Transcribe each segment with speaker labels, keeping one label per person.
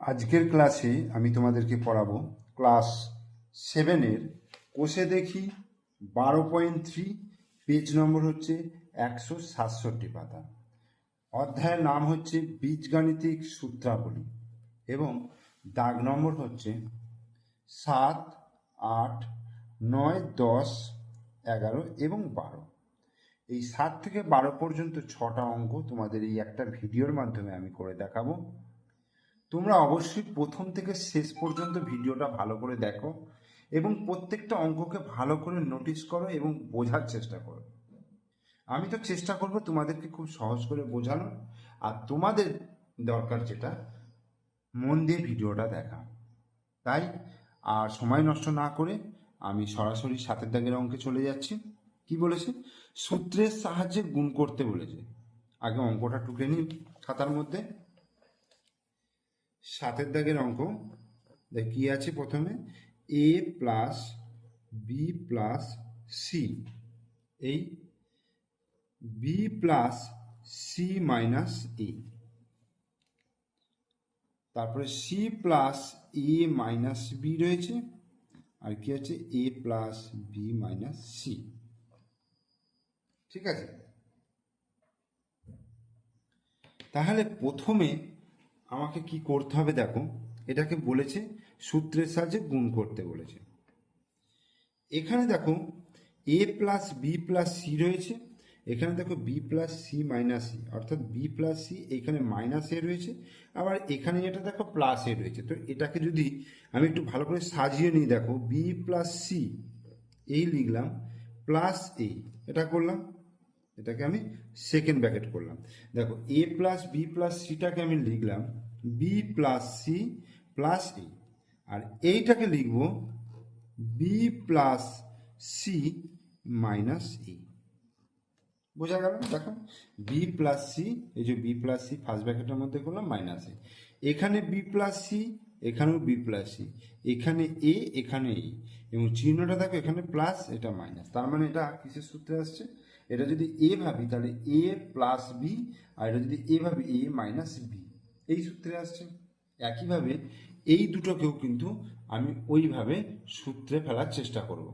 Speaker 1: আজকের ক্লাসে আমি তোমাদেরকে পড়াবো ক্লাস সেভেনের কোষে দেখি বারো পয়েন্ট থ্রি পেজ নম্বর হচ্ছে একশো সাতষট্টি পাতা। অধ্যায়ের নাম হচ্ছে বীজগাণিতিক সূত্রাবলী এবং দাগ নম্বর হচ্ছে সাত, আট, নয়, দশ, এগারো এবং বারো। এই সাত থেকে বারো পর্যন্ত ছটা অঙ্ক তোমাদের এই একটা ভিডিওর মাধ্যমে আমি করে দেখাবো। তোমরা অবশ্যই প্রথম থেকে শেষ পর্যন্ত ভিডিওটা ভালো করে দেখো এবং প্রত্যেকটা অঙ্ককে ভালো করে নোটিস করো এবং বোঝার চেষ্টা করো। আমি তো চেষ্টা করব তোমাদেরকে খুব সহজ করে বোঝানো আর তোমাদের দরকার যেটা, মন দিয়ে ভিডিওটা দেখা। তাই, আর সময় নষ্ট না করে আমি সরাসরি সাতের দাগের অঙ্কে চলে যাচ্ছি। কি বলেছে? সূত্রের সাহায্যে গুণ করতে বলেছে। আগে অঙ্কটা টুকে নিই খাতার মধ্যে। সাতের দাগের অঙ্ক। কি আছে প্রথমে? A plus B plus C এই B plus C minus A তারপরে C plus A minus B রয়েছে। আর কি আছে? A plus B minus C ঠিক আছে? তাহলে প্রথমে আমাকে কি করতে হবে দেখো, এটাকে বলেছে, সূত্রের সাহায্যে গুণ করতে বলেছে। এখানে দেখো A plus B plus C রয়েছে, এখানে দেখো B plus C minus C অর্থাৎ বি প্লাস সি এখানে মাইনাস এ রয়েছে, আবার এখানে এটা দেখো প্লাস এ রয়েছে। তো এটাকে যদি আমি একটু ভালো করে সাজিয়ে নিই, দেখো বি প্লাস সি এই লিখলাম প্লাস এ এটা করলাম এটাকে আমি সেকেন্ড ব্র্যাকেট করলাম। দেখো এ প্লাস বি প্লাস সিটাকে আমি লিখলাম B plus C plus A আর এইটাকে লিখব B plus C minus A বোঝা গেল? দেখো বি প্লাস সি এই যে বি প্লাস সি ফার্স্ট ব্র্যাকেটের মধ্যে করলাম মাইনাস এ এখানে বি প্লাস সি এখানেও বি প্লাস সি এখানে এ এখানে এ এবং চিহ্নটা দেখো, এখানে প্লাস এটা মাইনাস তার মানে এটা কিসের সূত্রে আসছে? এটা যদি এ ভাবি, তাহলে এ প্লাস বি আর এটা যদি এ ভাবি এ মাইনাস বি এই সূত্রে আসছে। একইভাবে এই দুটোকেও কিন্তু আমি ওইভাবে সূত্রে ফেলার চেষ্টা করব।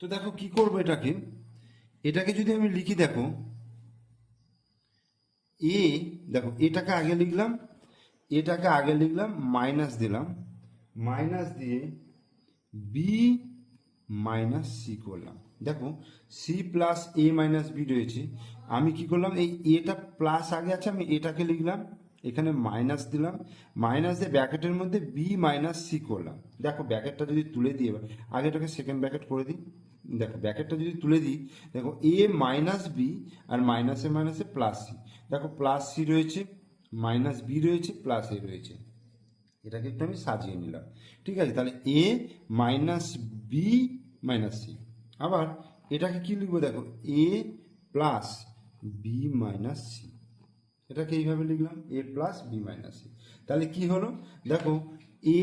Speaker 1: তো দেখো কি করব এটাকে? এটাকে যদি আমি লিখি, দেখো এ দেখো, এটাকে আগে লিখলাম, এটাকে আগে লিখলাম মাইনাস দিলাম মাইনাস দিয়ে বি মাইনাস সি করলাম। দেখো C plus A minus B রয়েছে। আমি কি করলাম, এই এটা প্লাস আগে আছে, আমি এটাকে লিখলাম, এখানে মাইনাস দিলাম মাইনাস দিয়ে ব্যাকেটের মধ্যে বি মাইনাস সি করলাম। দেখো ব্যাকেটটা যদি তুলে দিই, এবার আগে এটাকে সেকেন্ড ব্যাকেট করে দিই। দেখো ব্যাকেটটা যদি তুলে দিই, দেখো এ মাইনাস বি আর মাইনাসে মাইনাসে প্লাস সি দেখো প্লাস সি রয়েছে মাইনাস বি রয়েছে প্লাস এ রয়েছে। এটাকে একটু আমি সাজিয়ে নিলাম। ঠিক আছে, তাহলে A minus B minus C আবার এটাকে কি লিখব দেখো? A plus B minus C এটাকে এইভাবে লিখলাম A plus B minus C তাহলে কি হলো? দেখো এ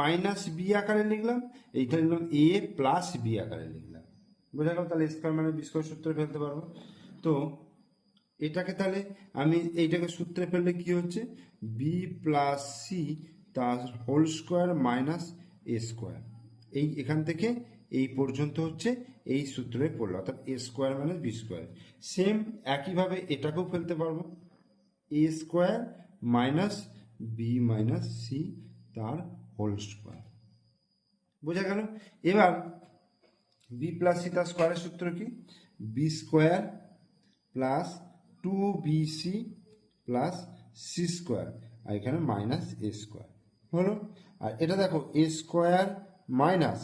Speaker 1: মাইনাস বি আকারে লিখলাম এইটা লিখলাম এ প্লাস বি আকারে লিখলাম। বোঝা গেল? তাহলে স্কোয়ার মানে বি স্কোয়ার সূত্রে ফেলতে পারব। তো এটাকে তাহলে আমি এইটাকে সূত্রে ফেললে কি হচ্ছে? বি প্লাস সি তার whole square minus A square এই এখান থেকে এই পর্যন্ত হচ্ছে এই সূত্রে পড়ল, অর্থাৎ A square minus B square same একইভাবে এটাকেও ফেলতে পারব। A square minus B minus C তার হোল স্কোয়ার বোঝা গেল? এবার বি প্লাস সি তার স্কোয়ারের সূত্র কি? B square plus two B C plus C square আর এখানে মাইনাস এ স্কোয়ার হলো? আর এটা দেখো এ স্কোয়ার মাইনাস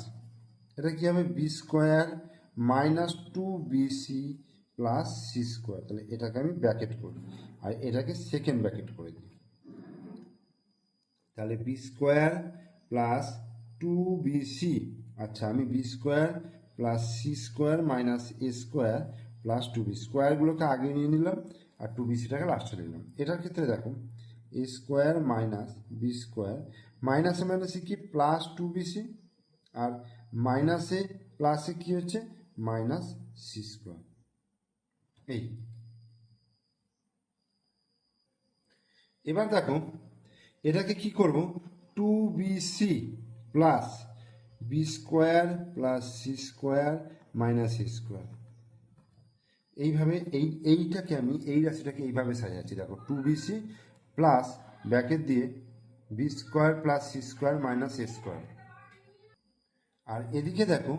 Speaker 1: এটা কি হবে? B square minus two B C plus C square তাহলে এটাকে আমি ব্র্যাকেট করি। আর এটাকে সেকেন্ড ব্র্যাকেট করে দিই। তাহলে B square plus two B C আচ্ছা আমি B square plus C square minus A square plus two B স্কোয়ারগুলোকে আগে নিয়ে নিলাম আর টু বি সিটাকে লাস্টে নিলাম। এটার ক্ষেত্রে দেখো A square minus B square মাইনাসে মাইনাসে কি? প্লাস টু বি সি আর মাইনাসে প্লাসে কি হচ্ছে? মাইনাস সি স্কোয়ার এই। এবার দেখো, এটাকে কি করব? Two B C plus B square plus C square minus C square এইভাবে, এই, এইটাকে আমি, এই রাশিটাকে এইভাবে সাজাচ্ছি। দেখো two B C plus bracket দিয়ে B square plus C square minus A square আর এদিকে দেখো,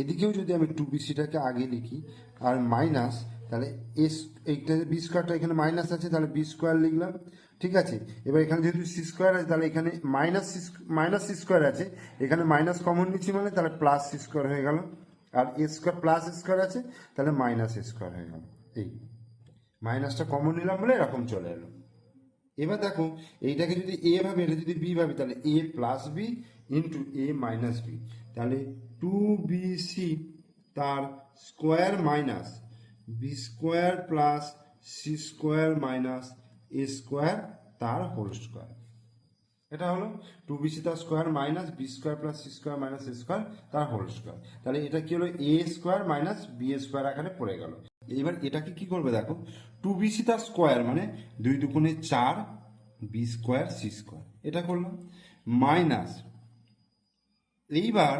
Speaker 1: এদিকেও যদি আমি টু বিসিটাকে আগে লিখি, আর মাইনাস, তাহলে এস, এইটা বি স্কোয়ারটা এখানে মাইনাস আছে, তাহলে বি স্কোয়ার লিখলাম, ঠিক আছে? এবার এখানে যেহেতু সি স্কোয়ার আছে, তাহলে এখানে minus C minus C square আছে, এখানে মাইনাস কমন নিচ্ছি মানে তাহলে প্লাস সি স্কোয়ার হয়ে গেল, আর এ স্কোয়ার প্লাস স্কোয়ার আছে, তাহলে মাইনাস স্কোয়ার হয়ে গেল, এই। মাইনাসটা কমন নিলাম বলে এরকম চলে এলো। এবার দেখো, এইটাকে যদি এ ভাবে, এটা যদি বি ভাবি, তাহলে A plus B into A minus B. তাহলে টু বি সি তার square minus B square plus C square minus A square তার হোল স্কোয়ার এটা হলো টু বি সি তার square minus B square plus C square minus A square তার whole square তাহলে এটা কি হলো? A square minus B square আকারে পড়ে গেল। এবার এটাকে কি করবে দেখো? টু বি সি তার স্কোয়ার মানে দুই দুগুণে চার বি স্কোয়ার সি স্কোয়ার এটা করলাম। মাইনাস এইবার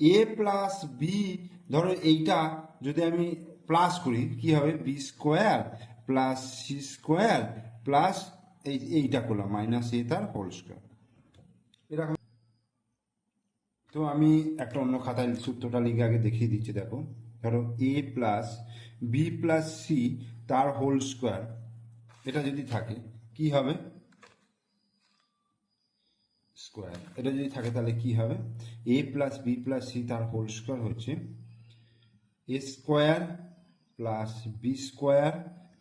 Speaker 1: এ প্লাস বি ধরো এইটা যদি আমি প্লাস করি, কি হবে? B square plus C square plus এই, এইটা করলাম মাইনাস এ তার হোল স্কোয়ার এরকম। তো আমি একটা অন্য খাতায় সূত্রটা লিখে আগে দেখিয়ে দিচ্ছি, দেখো। ধরো A plus B plus C তার হোল স্কোয়ার এটা যদি থাকে, কি হবে? স্কোয়ার এটা যদি থাকে তাহলে কি হবে? A plus B plus C তার হোল স্কোয়ার হচ্ছে A square plus B square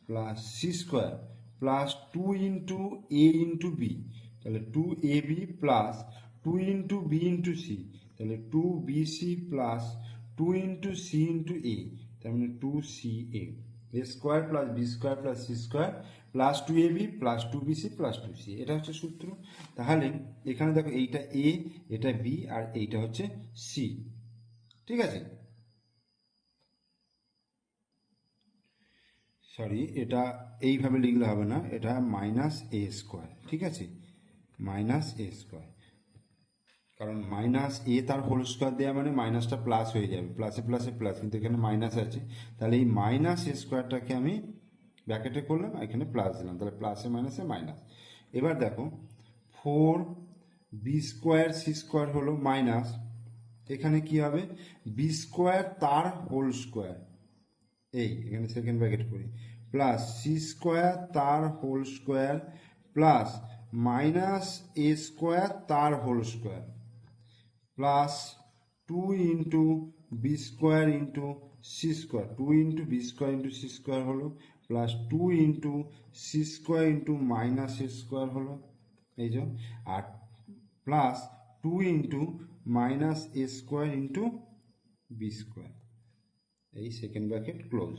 Speaker 1: plus C square plus two into A into B তাহলে two A B plus two into B into C তাহলে two B C plus two into C into A তার মানে two C A A square plus B square plus C square plus two A B plus two B C plus two C এটা হচ্ছে সূত্র। তাহলে এখানে দেখো এইটা এ এটা বি আর এইটা হচ্ছে সি ঠিক আছে? সরি এটা এইভাবে লিখলে হবে না। এটা মাইনাস এ স্কোয়ার ঠিক আছে? মাইনাস এ স্কোয়ার কারণ মাইনাস এ তার হোল স্কোয়ার দেওয়া মানে মাইনাসটা প্লাস হয়ে যাবে। প্লাসে প্লাসে প্লাস কিন্তু এখানে মাইনাস আছে। তাহলে এই মাইনাস এ স্কোয়ারটাকে আমি ব্র্যাকেটে করলাম এখানে প্লাস দিলাম। তাহলে প্লাসে মাইনাসে মাইনাস এবার দেখো four B square C square হলো মাইনাস এখানে কি হবে? বি স্কোয়ার তার হোল স্কোয়ার এই, এখানে সেকেন্ড ব্র্যাকেট করি। প্লাস সি স্কোয়ার তার whole square plus minus A square তার whole square plus two into B square into C square two into B square into C square হলো plus two into C square into minus A square হলো। এই যে, আর plus two into minus A square into B square এই second bracket close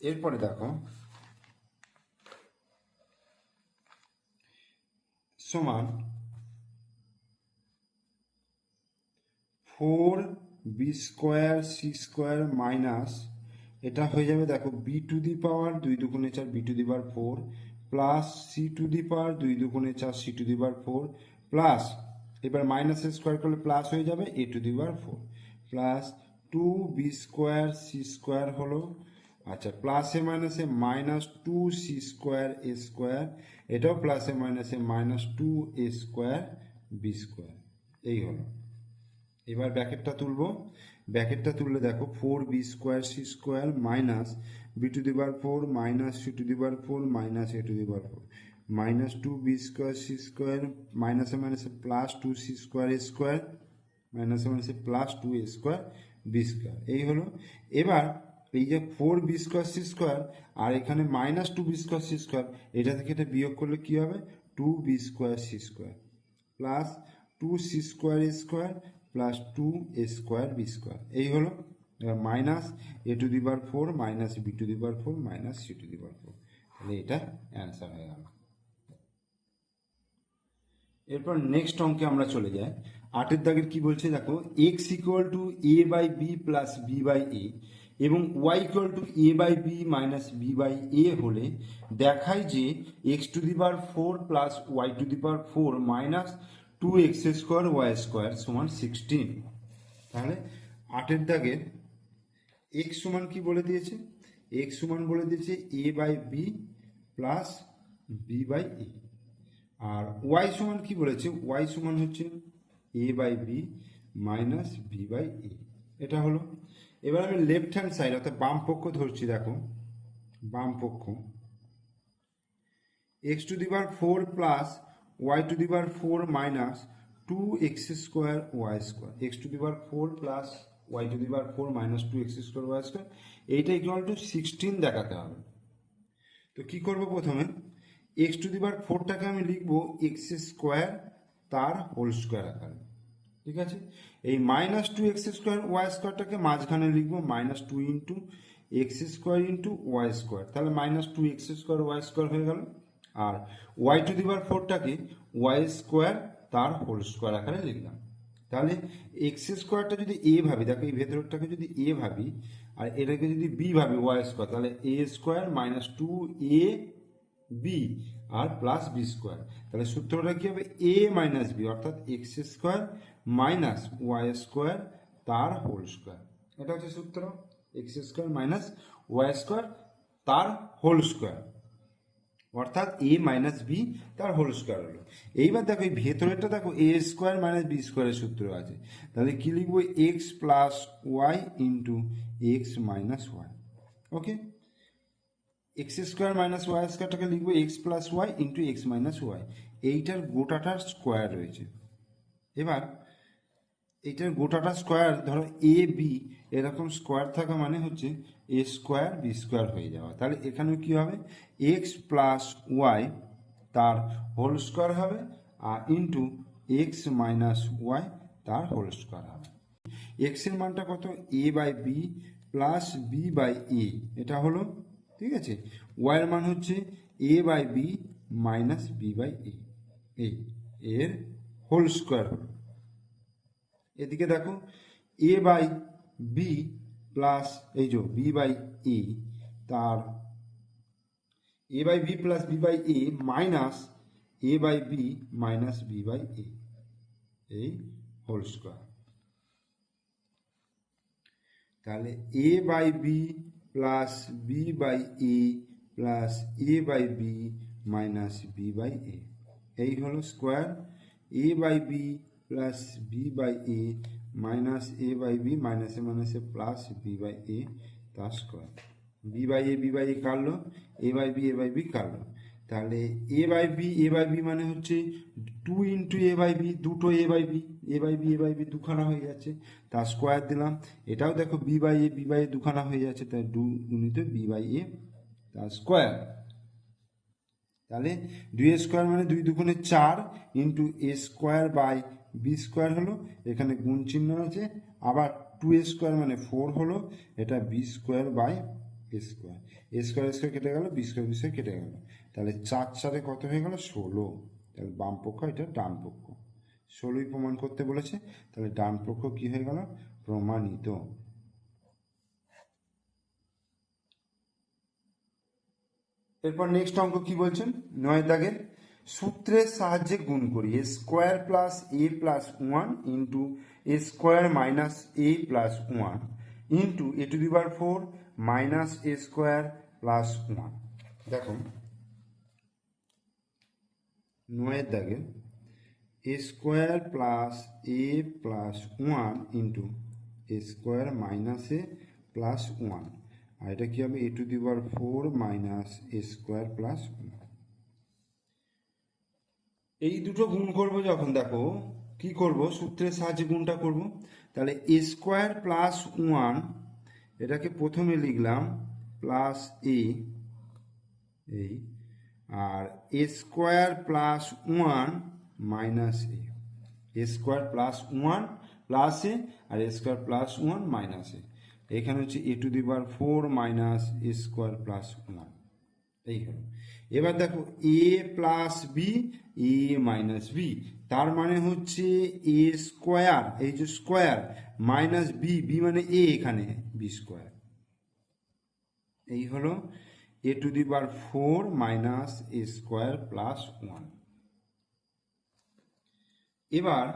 Speaker 1: এরপরে দেখো সমান four B square C square minus, এটা হয়ে যাবে দেখো বি টু দি পাওয়ার দুই দুগুণে চার B to the power four, plus C to the power দুই দুগুণে চার C to the power four, plus, এবার মাইনাস স্কোয়ার করলে প্লাস হয়ে যাবে A to the power four, plus two B square C square হলো আচ্ছা প্লাসে মাইনাসে minus two C square A square এটাও প্লাসে মাইনাসে minus two A square B square এই হলো। এবার ব্যাকেটটা তুলবো। ব্যাকেটটা তুললে দেখো four B square C square minus B to the power four minus C to the power four minus A to the power four minus two B square C square মাইনাসে মাইনাসে plus two C square A square মাইনাসে মাইনাসে plus two A square B square এই হলো। এবার এই যে four B square C square আর এখানে minus two B square C square এটা থেকে এটা বিয়োগ করলে কি হবে? Two B square C square plus two C square A square plus two A square B square এই হলো minus A to the power four minus B to the power four minus C to the power four তাহলে এটা answer হয়ে গেল। এরপর next অঙ্কে আমরা চলে যাই। আটের দাগের কি বলছে? দেখো X equal to A by B plus B by A এবং Y equal to A by B minus B by A হলে দেখায় যে X to the power four plus Y to the power four minus two X square Y square সমান sixteen তাহলে আটের দাগের x সমান কি বলে দিয়েছে? এক্স সমান বলে দিয়েছে A by B plus B by A R Y সমান কি বলেছে? ওয়াই সমান হচ্ছে A by B minus B by A এটা হলো। এবার আমি লেফট হ্যান্ড সাইড অর্থাৎ বাম পক্ষ ধরছি, দেখো। বাম পক্ষ। X to the power four plus Y to the power four minus two X square Y square X to the power four plus Y to the power four minus two X square Y square এইটা equal to sixteen দেখাতে হবে। তো কি করব প্রথমে? X to the power ফোরটাকে আমি লিখব এক্স স্কোয়ার তার হোল স্কোয়ার আকারে। ঠিক আছে? এই minus two X square Y স্কোয়ারটাকে মাঝখানে লিখব minus two into X square into Y square তাহলে minus two X square Y square হয়ে গেল। আর ওয়াই টু দি পাওয়ার ফোরটাকে ওয়াই স্কোয়ার তার হোল স্কোয়ার আকারে লিখলাম। তাহলে এক্স স্কোয়ারটা যদি এ ভাবি, দেখো এই ভেতরটাকে যদি এ ভাবি, আর এটাকে যদি বি ভাবি ওয়াই স্কোয়ার তাহলে A square minus two A B R plus B square তাহলে সূত্রটা কি হবে? এ মাইনাস বি অর্থাৎ X square minus Y square তার হোল স্কোয়ার এটা হচ্ছে সূত্র। X square minus Y square তার হোল স্কোয়ার অর্থাৎ এ মাইনাস বি তার হোল স্কোয়ার হলো। এইবার দেখো, এই ভেতরেরটা দেখো এ স্কোয়ার মাইনাস বি স্কোয়ারের সূত্র আছে। তাহলে কি লিখব? X plus Y into X minus Y okay X square minus Y স্কোয়ারটাকে লিখব X plus Y into X minus Y এইটার গোটাটার স্কোয়ার রয়েছে। এবার এইটার গোটাটা স্কোয়ার ধরো এ বি এরকম স্কোয়ার থাকা মানে হচ্ছে এ স্কোয়ার বি স্কোয়ার হয়ে যাওয়া। তাহলে এখানেও কি হবে? এক্স প্লাস ওয়াই তার হোল স্কোয়ার হবে আর ইন্টু এক্স মাইনাস ওয়াই তার হোল স্কোয়ার হবে। এক্সের মানটা কত? A by B plus B by A এটা হলো ঠিক আছে? ওয়াই এর মান হচ্ছে A by B minus B by A এই এর হোল স্কোয়ার এদিকে দেখো এ বাই বি প্লাস এই যে বি বাই এ তার A by B plus B by A minus A by B minus B by A এই হোল স্কোয়ার তাহলে A by B plus B by A plus A by B minus B by A এই হলো square A by B plus B by A minus A by B মাইনাসে মাইনাসে plus B by এ তার square B by A B by A কাটলো A by B A by B কাটলো তাহলে A by B A by B মানে হচ্ছে two into A by B দুটো A by B A by B A by B দুখানা হয়ে যাচ্ছে। তার স্কোয়ার দিলাম। এটাও দেখো B by A B by A দুখানা হয়ে যাচ্ছে। তাই দু গুণিত বি বাই এ তার স্কোয়ার তাহলে দুই স্কোয়ার মানে দুই দুগুণে চার into A square by B square হলো। এখানে গুণ চিহ্ন আছে। আবার টু এ স্কোয়ার মানে ফোর হলো। এটা B square by A square A square square কেটে গেল বি স্কোয়ার বি স্কোয়ার কেটে গেল। তাহলে চার চারে কত হয়ে গেল? ষোলো। তাহলে বাম পক্ষ, এটা ডান পক্ষ। ষোলোই প্রমাণ করতে বলেছে। তাহলে ডান পক্ষ কি হয়ে গেল? প্রমাণিত। এরপর নেক্সট অঙ্ক কি বলছেন? নয় দাগের সূত্রের সাহায্যে গুণ করি। A square plus A plus one into A square minus A plus one into A to the power four minus A square plus one দেখো নয়ের দাগে A square plus A plus one into A square minus A plus one. আর এটা কি হবে? A to the power four minus A square plus one. এই দুটো গুণ করব যখন দেখো, কি করব? সূত্রের সাহায্যে গুণটা করব। তাহলে এ স্কোয়ার প্লাস ওয়ান, এটাকে প্রথমে লিখলাম, প্লাস এ, এই আর A square plus one minus A. A square plus one plus A R A square plus one minus A. এখানে হচ্ছে A to the power four minus A square plus one. এই হলো। এবার দেখো A plus B, A minus B. তার মানে হচ্ছে A square, এই যে স্কোয়ার মাইনাস বি বি মানে এ এখানে বি স্কোয়ার। এই হলো A to the power four minus A square plus one এবার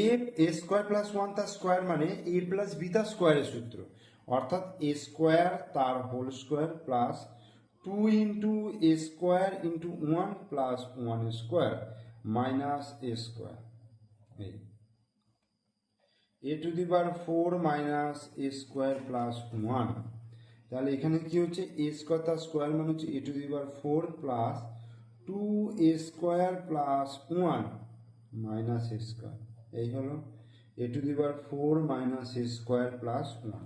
Speaker 1: A A square plus one তার স্কোয়ার মানে এ প্লাস বি তার স্কোয়ারের সূত্র। অর্থাৎ এ স্কোয়ার তার whole square plus two into A square into one plus one square minus A square এই। A to the power four minus A square plus one তাহলে এখানে কি হচ্ছে এ স্কোয়ার তার স্কোয়ার মানে হচ্ছে A to the power four plus two A square plus one minus A square এই হলো A to the power four minus A square plus one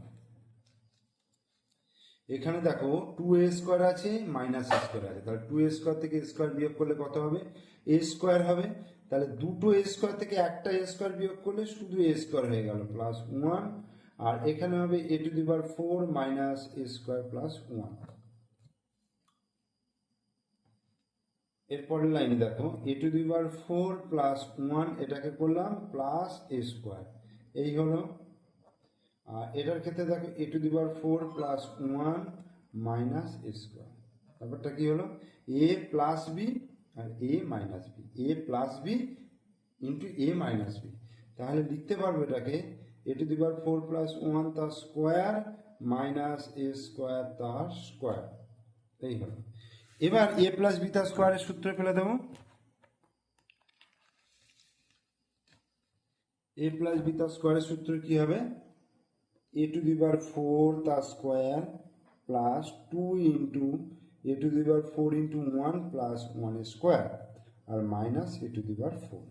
Speaker 1: এখানে দেখো টু এ স্কোয়ার আছে মাইনাস এ square আছে তাহলে টু এ স্কোয়ার থেকে square বিয়োগ করলে কত হবে এ স্কোয়ার হবে তাহলে দুটো এ স্কোয়ার থেকে একটা এ স্কোয়ার বিয়োগ করলে শুধু এ স্কোয়ার হয়ে গেল প্লাস ওয়ান আর এখানে হবে A to the power four minus A square plus one এরপরের লাইনে দেখো A to the power four plus one এটাকে করলাম প্লাস এ স্কোয়ার এই হলো আর এটার ক্ষেত্রে দেখো a to the power four plus one minus a square ব্যাপারটা কি হলো? এ plus B R a minus b a plus b into a minus b তাহলে লিখতে পারব এটাকে a to the power four plus one তার স্কোয়ার মাইনাস এ square তার square এই হলো এবার এ প্লাস বি তার স্কোয়ারের সূত্র ফেলে দেবো। এ প্লাস বি তার স্কোয়ারের সূত্র কি হবে? A to the power four তার square plus two into a to the power four into one plus one square R minus a to the power four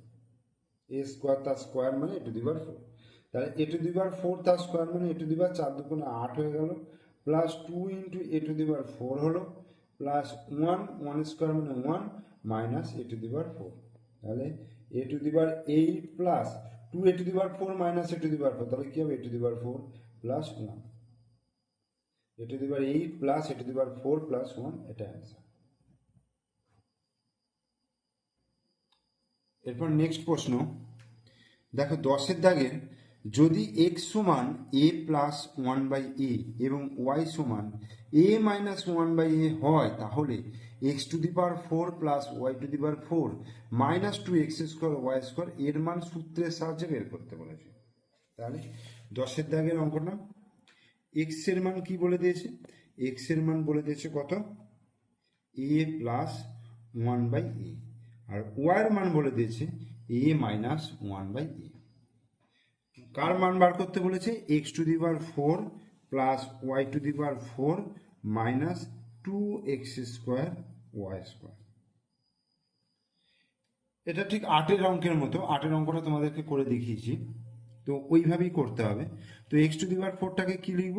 Speaker 1: a square তার স্কোয়ার মানে a to the power four তাহলে a to the power four তার square মানে এ to the বার চার দুগুণে আট হয়ে গেল plus two into a to the power four হলো প্লাস ওয়ান ওয়ান স্কোয়ার মানে one minus a to the power four তাহলে a to the power eight plus two a to the power four minus a to the power four তাহলে কী হবে a to the power four plus one a to the power eight plus a to the power four plus one এটা answer এরপর next প্রশ্ন দেখো দশের দাগের যদি এক্স সমান a plus one by a এবং ওয়াই সমান a minus one by a হয়, তাহলে x to the power four plus y to the power four minus two x square y square এর মান সূত্রের সাহায্যে বের করতে বলেছে। তাহলে দশের দাগের অঙ্কটা এক্সের মান কি বলে দিয়েছে? এক্সের মান বলে দিয়েছে কত? A plus one by a আর ওয়াইয়ের মান বলে দিয়েছে a minus one by a কার মান বার করতে বলেছে? X to the power four plus y to the power four minus two x square y square এটা ঠিক আটের অঙ্কের মতো। আটের অঙ্কটা তোমাদেরকে করে দেখিয়েছি। তো ওইভাবেই করতে হবে। তো এক্স টু দি পাওয়ার ফোরটাকে কী লিখব?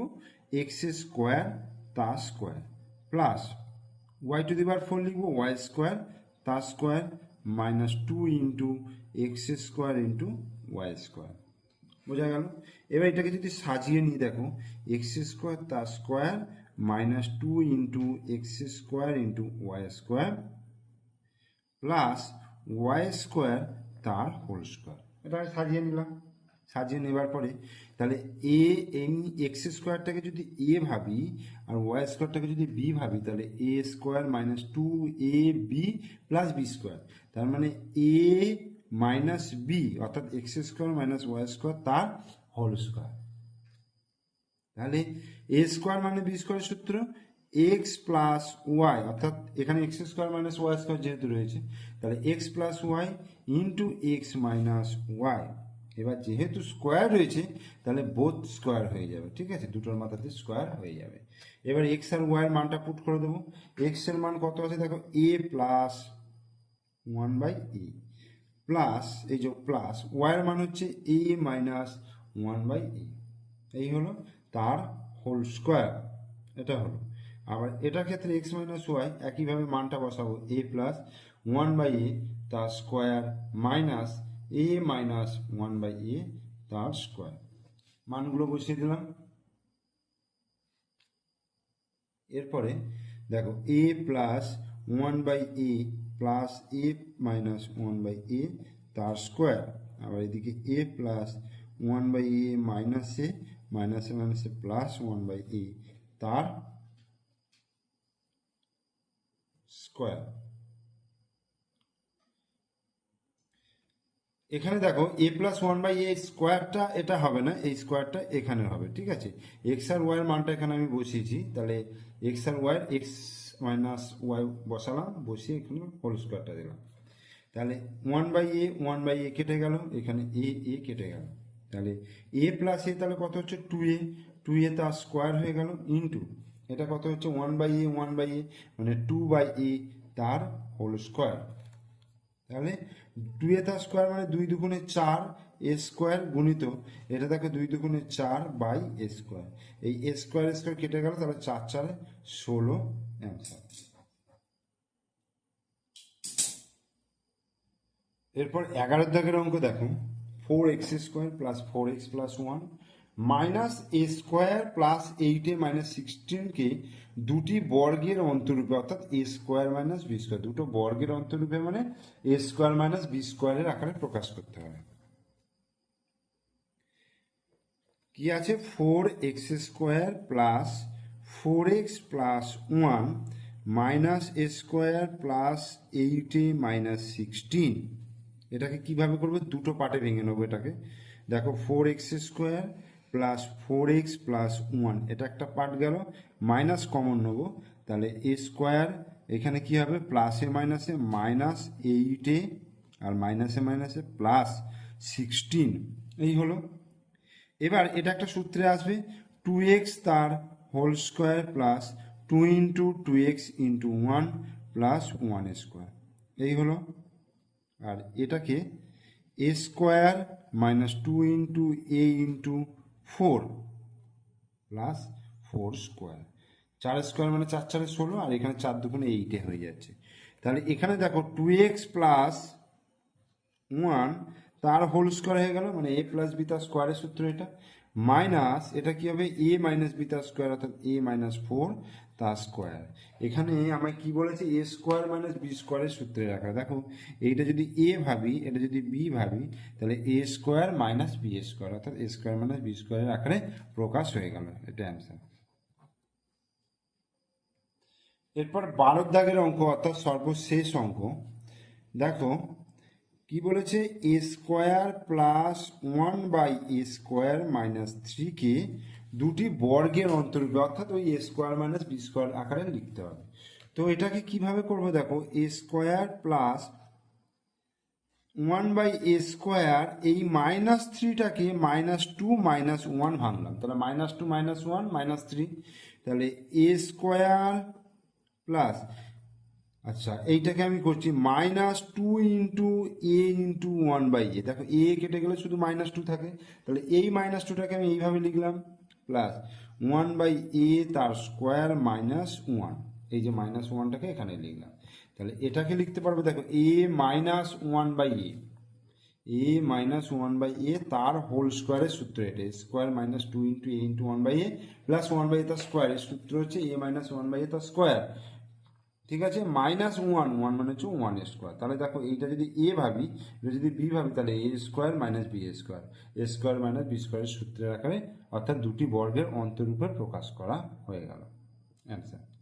Speaker 1: এক্স স্কোয়ার তার square plus y to the power four লিখব ওয়াই স্কোয়ার তার square minus two into x square into y square বোঝা গেল? এবার এটাকে যদি সাজিয়ে নিই, দেখো এক্স স্কোয়ার তার square minus two into x square into y square plus y square তার হোল স্কোয়ার এটা আমি সাজিয়ে নিলাম। সাজিয়ে নেবার পরে তাহলে এ এম এক্স স্কোয়ারটাকে যদি এ ভাবি আর ওয়াই স্কোয়ারটাকে যদি বি ভাবি, তাহলে a square minus two a b plus b square তার মানে এ মাইনাস বি অর্থাৎ x square minus y square তার হোল স্কোয়ার তাহলে এ স্কোয়ার মানে বি স্কোয়ার সূত্র এক্স প্লাস ওয়াই অর্থাৎ এখানে x square minus y square যেহেতু রয়েছে, তাহলে x plus y into x minus y এবার যেহেতু স্কোয়ার রয়েছে, তাহলে বোথ স্কোয়ার হয়ে যাবে, ঠিক আছে? দুটোর মাথাতে স্কোয়ার হয়ে যাবে। এবার এক্স আর ওয়াইয়ের মানটা পুট করে দেবো। এক্সের মান কত আছে? দেখো a plus one by a plus এই যে প্লাস ওয়াইয়ের মান হচ্ছে a minus one by a এই হলো তার হোল স্কোয়ার এটা হলো। আবার এটার ক্ষেত্রে এক্স মাইনাস ওয়াই একইভাবে মানটা বসাবো a plus one by a তার square minus a minus one by a তার স্কোয়ার মানগুলো বসিয়ে দিলাম। এরপরে দেখো a plus one by a plus a minus one by a তার স্কোয়ার আবার এদিকে a plus one by a minus a মাইনাসে মাইনাসে প্লাস ওয়ান বাই এ তার স্কোয়ার এখানে দেখো a plus one by a স্কোয়ারটা এটা হবে না, এই স্কোয়ারটা এখানে হবে, ঠিক আছে? এক্স আর ওয়াই এর মানটা এখানে আমি বসিয়েছি, তাহলে এক্স আর ওয়াই এক্স মাইনাস ওয়াই বসালাম, বসিয়ে এখানে হোল স্কোয়ারটা দিলাম। তাহলে one by a one by a কেটে গেল, এখানে এ এ কেটে গেল। তাহলে এ প্লাস এ তাহলে কত হচ্ছে? টু এ টু এ তার স্কোয়ার হয়ে গেল ইন্টু এটা কত হচ্ছে? One by a one by a মানে টু বাই এ তার হোল স্কোয়ার তাহলে টু এ তার স্কোয়ার মানে দুই দুগুণে চার এ স্কোয়ার গুণিত, এটা থাকে দুই দুগুণে চার বাই এ স্কোয়ার এই এ স্কোয়ার স্কোয়ার কেটে গেল, তাহলে চার চারে ষোলো অ্যান্সার এরপর এগারো দাগের অঙ্ক দেখো four x square plus four x plus one minus a square plus eight minus সিক্সটিনকে দুটি বর্গের অন্তরূপে, অর্থাৎ a square minus b square দুটো বর্গের অন্তরূপে মানে এ স্কোয়ার মাইনাস বি স্কোয়ারের আকারে প্রকাশ করতে হবে কি আছে? Four x square plus four x plus one minus a square plus eight minus sixteen এটাকে কীভাবে করব? দুটো পার্টে ভেঙে নেব এটাকে। দেখো four x square plus four x plus one এটা একটা পার্ট গেল। মাইনাস কমন নেব। তাহলে এ স্কোয়ার এখানে কি হবে? প্লাসে মাইনাসে মাইনাস এইটে আর মাইনাসে মাইনাসে প্লাস সিক্সটিন এই হলো। এবার এটা একটা সূত্রে আসবে। টু এক্স তার whole square plus two into two x into one plus one square এই হলো। আর এটাকে a square minus two into a into four plus four square চার স্কোয়ার মানে চার চারে ষোলো, আর এখানে চার দুগুণে এইটে হয়ে যাচ্ছে। তাহলে এখানে দেখো টু এক্স প্লাস ওয়ান তার হোল স্কোয়ার হয়ে গেল মানে এ প্লাস বি তার স্কোয়ারের সূত্র এটা। মাইনাস এটা কি হবে? এ মাইনাস বি তার স্কোয়ার অর্থাৎ এ মাইনাস ফোর তার স্কোয়ার এখানে আমায় কি বলেছে? এ স্কোয়ার মাইনাস বি স্কোয়ারের সূত্রে রাখা দেখো, এইটা যদি এ ভাবি, এটা যদি বি ভাবি, তাহলে a square minus b square অর্থাৎ এ স্কোয়ার মাইনাস বি স্কোয়ারের আকারে প্রকাশ হয়ে গেল। এটা অ্যান্সার এরপর বারোর দাগের অঙ্ক, অর্থাৎ সর্বশেষ অঙ্ক। দেখো, কি বলেছে? A square plus one by a square minus থ্রিকে দুটি বর্গের অন্তর্ভুক্ত অর্থাৎ ওই a square minus b square আকারে লিখতে হবে। তো এটাকে কীভাবে করব দেখো a square plus one by a square এই মাইনাস থ্রিটাকে মাইনাস টু মাইনাস ওয়ান ভাঙলাম। তাহলে minus two minus one minus three তাহলে এ স্কোয়ার প্লাস আচ্ছা এইটাকে আমি করছি minus two into a into one by a দেখো এ কেটে গেলে শুধু মাইনাস টু থাকে। তাহলে এই মাইনাস টুটাকে আমি এইভাবে লিখলাম। প্লাস ওয়ান বাই এ তার স্কোয়ার মাইনাস ওয়ান। এই যে মাইনাস ওয়ানটাকে এখানে লিখলাম। তাহলে এটাকে লিখতে পারবে, দেখো, a minus one by a a minus one by a তার হোল স্কোয়ারের সূত্র এটা। Square minus two into a into one by a plus one by a তার স্কোয়ার। এর সূত্র হচ্ছে a minus one by a তার স্কোয়ার। ঠিক আছে? মাইনাস ওয়ান ওয়ান মানে হচ্ছে ওয়ান স্কোয়ার তাহলে দেখো এইটা যদি এ ভাবি যদি বি ভাবি, তাহলে a square minus b square a square minus b স্কোয়ারের সূত্রের আকারে অর্থাৎ দুটি বর্গের অন্তরূপে প্রকাশ করা হয়ে গেল। অ্যান্সার